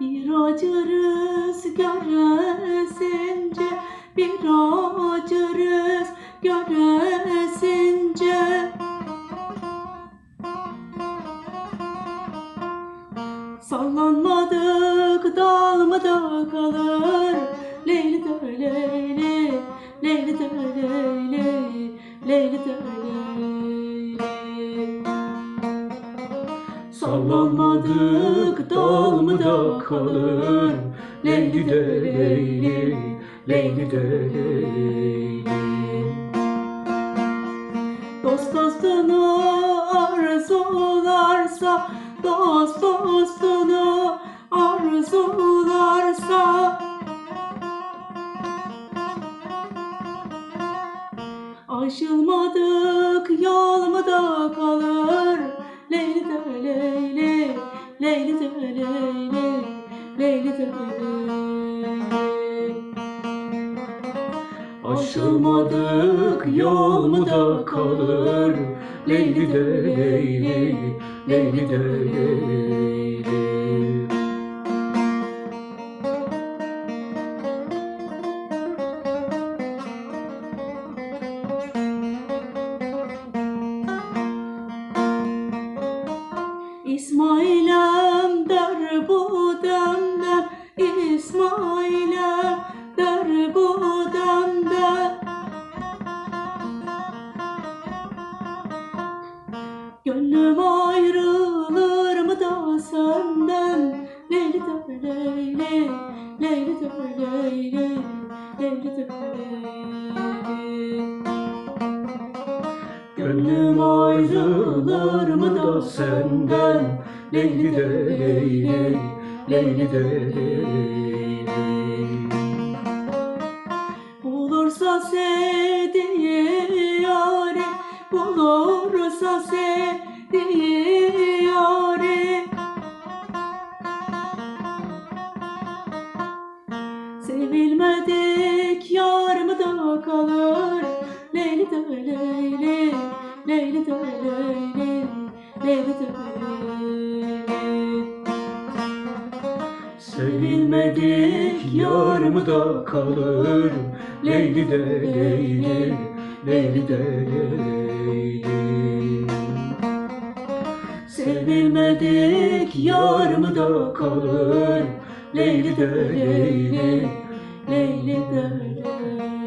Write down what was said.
Bir acı rüzgar esince Bir acı rüzgar esince. Sallanmadık dal mı da kalır Leyli leyli Leyli de leyli Leyli. De leyli Sallanmadık dal mı da kalır? Leyli de leyli Leyli de leyli. Dost dostunu arzularsa Dost dostunu arzularsa Aşılmadık yol mu da kalır. Leyli de leyli Leyli de leyli Leyli de leyli. Aşılmadık yol mu da kalır. Leyli de leyli Leyli de leyli İsmail'em der bu demden İsmail'em der bu demden Gönlüm ayrılır mı da senden? Leyli de leyli Leyli de leyli Leyli de leyli ayrılır mı da senden Leyli de leyli Leyli de leyli Bulursa sevdiği yâri Bulursa sevdiği yâri Sevilmedik yar mı da kalır Leyli de leyli Leyli de leyli Leyli de leyli. Sevilmedik yar kalır? Leyli de leyli Leyli de leyli. Sevilmedik yar kalır? Leyli de leyli Leyli de leyli